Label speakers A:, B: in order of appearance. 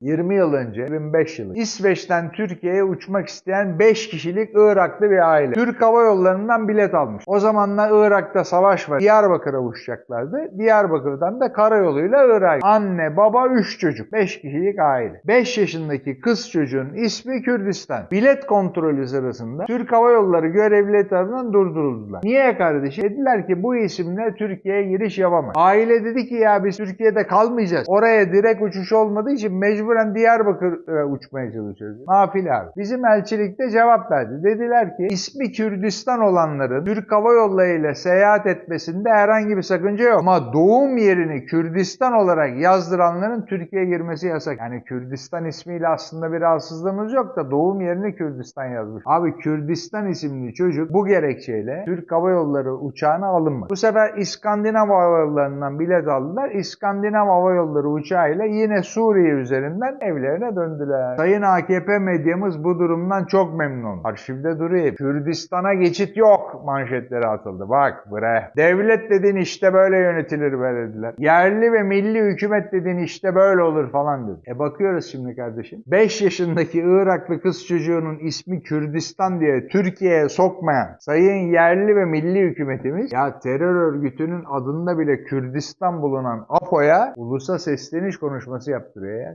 A: 20 yıl önce, 25 yılı İsveç'ten Türkiye'ye uçmak isteyen 5 kişilik Iraklı bir aile. Türk Hava Yolları'ndan bilet almış. O zamanlar Irak'ta savaş var. Diyarbakır'a uçacaklardı. Diyarbakır'dan da karayoluyla Irak'a. Anne, baba, 3 çocuk. 5 kişilik aile. 5 yaşındaki kız çocuğun ismi Kürdistan. Bilet kontrolü sırasında Türk Hava Yolları görevlileri tarafından durduruldular. Niye kardeşim? Dediler ki bu isimle Türkiye'ye giriş yapamaz. Aile dedi ki ya biz Türkiye'de kalmayacağız. Oraya direkt uçuş olmadığı için mecburen Diyarbakır'a uçmaya çalışıyoruz. Nafile abi. Bizim elçilikte cevap verdi. Dediler ki ismi Kürdistan olanların Türk Hava Yolları ile seyahat etmesinde herhangi bir sakınca yok. Ama doğum yerini Kürdistan olarak yazdıranların Türkiye'ye girmesi yasak. Yani Kürdistan ismiyle aslında bir rahatsızlığımız yok da doğum yerini Kürdistan yazmış. Abi Kürdistan isimli çocuk bu gerekçeyle Türk Hava Yolları uçağına alınmadı. Bu sefer İskandinav Hava Yolları'ndan bilet aldılar. İskandinav Hava Yolları uçağıyla yine Suriye üzerinden evlerine döndüler. Sayın AKP medyamız bu durumdan çok memnun. Arşivde duruyor. Kürdistan'a geçit yok manşetleri atıldı. Bak bre. Devlet dediğin işte böyle yönetilir be dediler. Yerli ve milli hükümet dediğin işte böyle olur falan dedi. E bakıyoruz şimdi kardeşim. 5 yaşındaki Iraklı kız çocuğunun ismi Kürdistan diye Türkiye'ye sokmayan sayın yerli ve milli hükümetimiz ya terör örgütünün adında bile Kürdistan bulunan AFO'ya ulusa sesleniş konuşması yaptırıyor ya.